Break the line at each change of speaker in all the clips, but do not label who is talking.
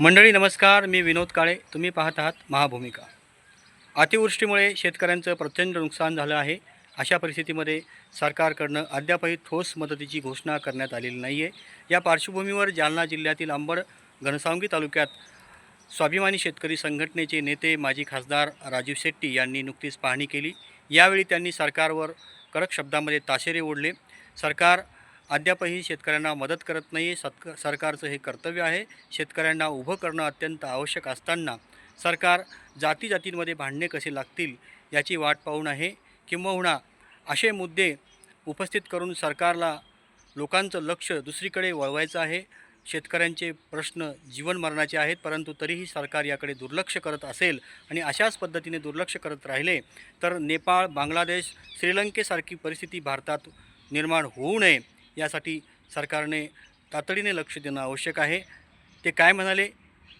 मंडळी नमस्कार. मी विनोद काळे. तुम्ही पाहत आहात महाभूमिका. अतिवृष्टीमुळे शेतकऱ्यांचं प्रचंड नुकसान झालं आहे. अशा परिस्थितीमध्ये सरकारकडनं अद्यापही ठोस मदतीची घोषणा करण्यात आलेली नाही आहे या पार्श्वभूमीवर जालना जिल्ह्यातील अंबड घनसावंगी तालुक्यात स्वाभिमानी शेतकरी संघटनेचे नेते माजी खासदार राजीव शेट्टी यांनी नुकतीच पाहणी केली. यावेळी त्यांनी सरकारवर कडक शब्दामध्ये ताशेरे ओढले. सरकार अद्यापही शेतकऱ्यांना मदत करत नाही. सत्क सरकारचं हे कर्तव्य आहे. शेतकऱ्यांना उभं करणं अत्यंत आवश्यक असताना सरकार जाती जातींमध्ये भांडणे कसे लागतील याची वाट पाहून आहे किंबहुना असे मुद्दे उपस्थित करून सरकारला लोकांचं लक्ष दुसरीकडे वळवायचं आहे. शेतकऱ्यांचे प्रश्न जीवनमरणाचे आहेत परंतु तरीही सरकार याकडे दुर्लक्ष करत असेल आणि अशाच पद्धतीने दुर्लक्ष करत राहिले तर नेपाळ बांगलादेश श्रीलंकेसारखी परिस्थिती भारतात निर्माण होऊ नये. यासाठी सरकारने तातडीने लक्ष देणं आवश्यक आहे. ते काय म्हणाले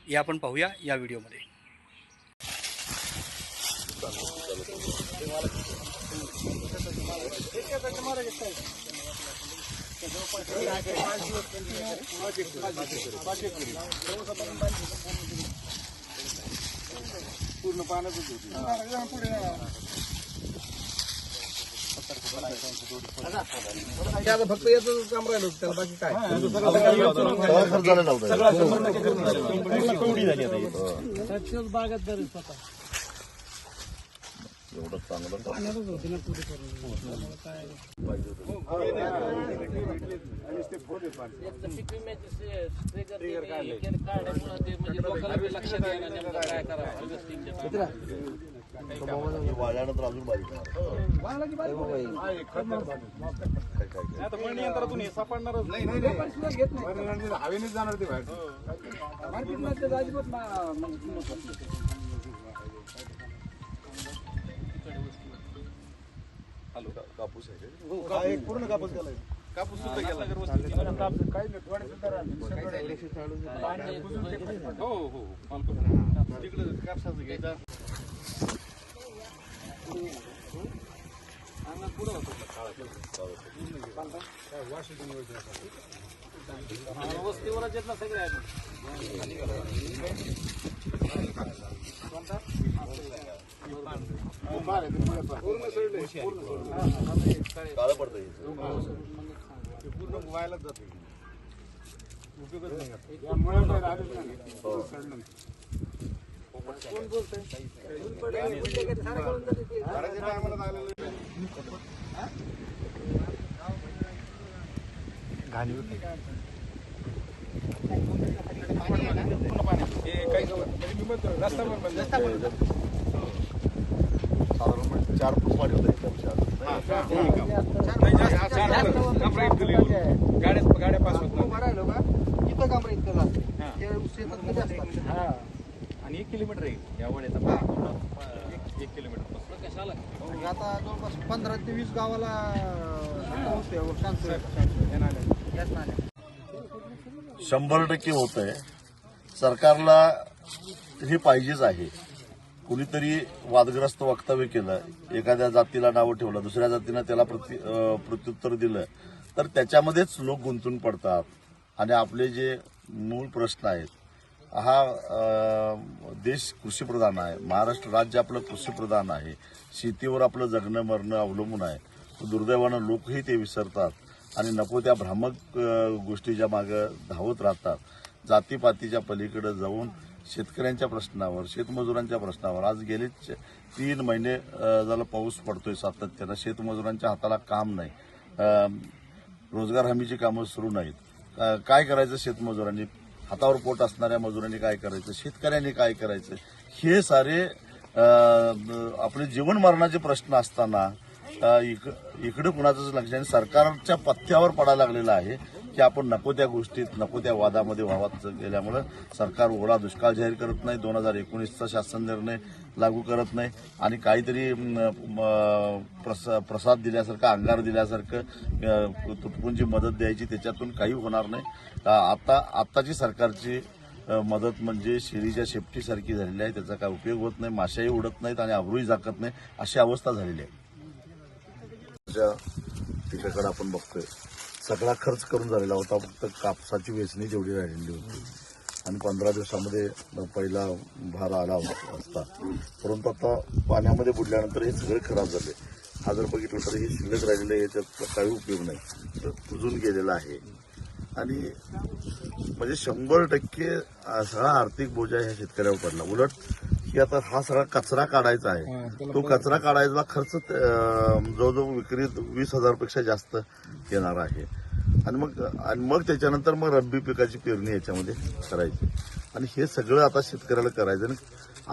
हे आपण पाहूया या व्हिडिओमध्ये.
पूर्ण पाण्यातच आता फक्त याचं काम राहिलं होतं त्याला बाकी काय
सगळा खर्च झालेला होता एवढं चांगलं वाळल्यानं तर अजून बारीक होणार.
आता यंत्रातून हे सापडणारच नाही जाणार ते बाहेर
कापूस आहे
पूर्ण कापूस गेलाय कापूस सुद्धा गेला काही नाही थोडे सुद्धा राहिले हो हो तिकडे कापसाचं घ्यायचा पूर्ण सडले
काळं पडतं
ते पूर्ण व्हायलाच जाते उपयोगच नाही नाही. हे म्हणजे
साधारण म्हणजे चार फूट.
नाही, होतं. गाड्या गाड्या पास होत नव्हत्या.
इथं काम इतकं
हा.
लागतं
आणि एक किलोमीटर आहे. या वड्याचा एक एक किलोमीटर
आता जवळपास पंधरा ते वीस गावाला होते
शंभर टक्के होत आहे सरकारला हे पाहिजेच आहे. कुणीतरी वादग्रस्त वक्तव्य केलं. एखाद्या जातीला नावं ठेवलं दुसऱ्या जातीनं त्याला प्रति अं, प्रत्युत्तर दिलं तर त्याच्यामध्येच लोक गुंतून पडतात. आणि आपले जे मूळ प्रश्न आहेत हा देश कृषीप्रधान आहे. महाराष्ट्र राज्य आपलं कृषीप्रधान आहे. शेतीवर आपलं जगणं मरणं अवलंबून आहे. दुर्दैवानं लोकही ते विसरतात. आणि नको त्या भ्रामक गोष्टीच्या मागं धावत राहतात. जातीपातीच्या पलीकडे जाऊन शेतकऱ्यांच्या प्रश्नावर शेतमजुरांच्या प्रश्नावर. आज गेले तीन महिने अं, झालं पाऊस पडतोय सातत्यानं. शेतमजुरांच्या हाताला काम नाही. रोजगार हमीची कामं सुरू नाहीत. काय करायचं शेतमजुरांनी? हातावर पोट असणाऱ्या मजुरांनी काय करायचं? शेतकऱ्यांनी काय करायचं? हे सारे आपले जीवन मरणाचे प्रश्न असताना इक- इकडे कुणाचंच लक्ष आणि सरकारच्या पथ्यावर पडायला लागलेलं आहे. की आपण नको त्या गोष्टीत नको त्या वादामध्ये वाहत गेल्यामुळं सरकार ओढा दुष्काळ जाहीर करत नाही दोन हजार एकोणीसचा शासन निर्णय लागू करत नाही आणि काहीतरी म, प्रसा प्रसाद दिल्यासारखं अंगार दिल्यासारखं अ, मदत द्यायची त्याच्यातून काही होणार नाही. आता आत्ताची सरकारची मदत म्हणजे शिडीच्या शेपटीसारखी झालेली आहे. त्याचा काय उपयोग होत नाही माशाही उडत नाहीत आणि आबरूही झाकत नाही अशी अवस्था झालेली आहे. पिकाकडे आपण बघतोय. सगळा खर्च करून झालेला होता. फक्त कापसाची वेचणी जेवढी राहिलेली होती. आणि पंधरा दिवसामध्ये पहिला भार आला होता असता. परंतु आता पाण्यामध्ये बुडल्यानंतर हे सगळे खराब झाले. हा जर बघितलं तर हे शिल्लक राहिलेलं आहे, याच्यात काही उपयोग नाही. तर कुजून गेलेलं आहे. आणि म्हणजे शंभर टक्के सगळा आर्थिक बोजा ह्या शेतकऱ्यावर पडला. उलट की आता हा सगळा कचरा काढायचा आहे. तो कचरा काढायचा खर्च जवळजवळ विक्रीत वीस हजारपेक्षा जास्त येणार आहे. आणि मग आणि मग त्याच्यानंतर मग रब्बी पिकाची पेरणी याच्यामध्ये करायची. आणि हे सगळं आता शेतकऱ्याला करायचं आणि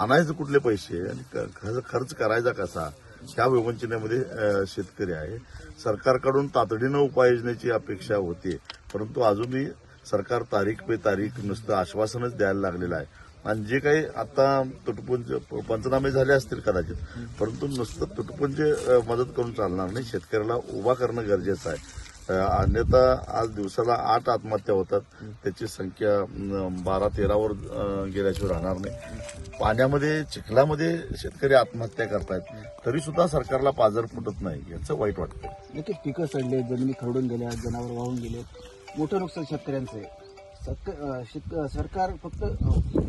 आणायचं कुठले पैसे आणि खर्च करायचा कसा ह्या विवंचनेमध्ये शेतकरी आहे. सरकारकडून तातडीनं उपाययोजनेची अपेक्षा होते परंतु अजूनही सरकार तारीख पे तारीख नुसतं आश्वासनच द्यायला लागलेलं आहे. आणि जे काही आता तुटपुंज पंचनामे झाले असतील कदाचित परंतु नुसतं तुटपुंज मदत करून चालणार नाही. शेतकऱ्याला उभा करणं गरजेचं आहे. अन्यथा आज दिवसाला आठ आत्महत्या होतात. त्याची संख्या बारा तेरावर गेल्याशिवाय राहणार नाही. पाण्यामध्ये चिखलामध्ये शेतकरी आत्महत्या करतायत. तरी सुद्धा सरकारला पाजर फुटत नाही याचं वाईट वाटतं.
नक्कीच पिकं सडले जमिनी खरडून गेल्या जनावर वाहून गेले मोठं नुकसान शेतकऱ्यांचं आहे. शेतक- सरकार फक्त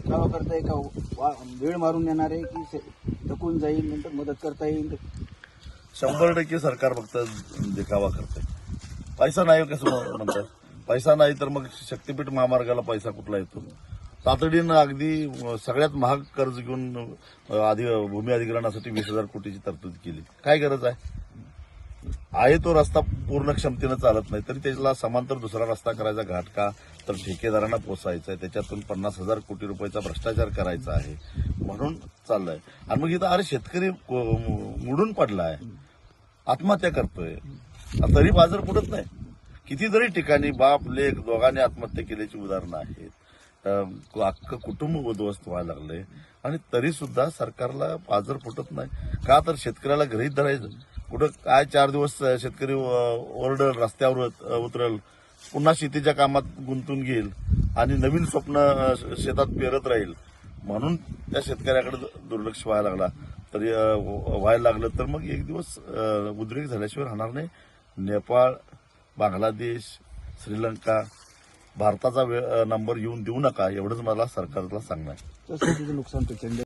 अं, दावा करताय का? वा- वेळ मारून येणार आहे की थकून जाईल नंतर मदत करता येईल?
शंभर टक्के सरकार फक्त देखावा करते पैसा नाही हो कसं म्हणतात? पैसा नाही तर मग शक्तीपीठ महामार्गाला पैसा कुठला येतो? तातडीनं अगदी सगळ्यात महाग कर्ज घेऊन आधी भूमी अधिग्रहणासाठी वीस हजार कोटीची तरतूद केली. काय गरज आहे? आहे तो रस्ता पूर्ण क्षमतेनं चालत नाही तरी त्याला समांतर दुसरा रस्ता करायचा घाट का तर ठेकेदारांना पोसायचा आहे त्याच्यातून पन्नास हजार कोटी रुपयाचा भ्रष्टाचार करायचा आहे म्हणून चाललंय. आणि मग इथं अरे शेतकरी को- मुडून पडलाय आत्महत्या करतोय. तरी बाजार फुटत नाही. कितीतरी ठिकाणी बाप लेख दोघांनी आत्महत्या केल्याची उदाहरणं आहेत. अख्खं कुटुंब उद्ध्वस्त व्हायला लागले आणि तरी सुद्धा सरकारला बाजार फुटत नाही. का तर शेतकऱ्याला घरीच धरायचं? कुठं काय चार दिवस शेतकरी अं, ओरडल रस्त्यावर उत- उतरल. पुन्हा शेतीच्या कामात गुंतून घेईल आणि नवीन स्वप्न शेतात पेरत राहील. म्हणून त्या शेतकऱ्याकडे दुर्लक्ष व्हायला लागला. तरी व्हायला लागलं तर मग एक दिवस उद्रेक झाल्याशिवाय राहणार नाही. नेपाळ बांगलादेश श्रीलंका भारताचा वे- नंबर येऊन देऊ नका एवढंच मला सरकारला सांगणं आहे.
नुकसान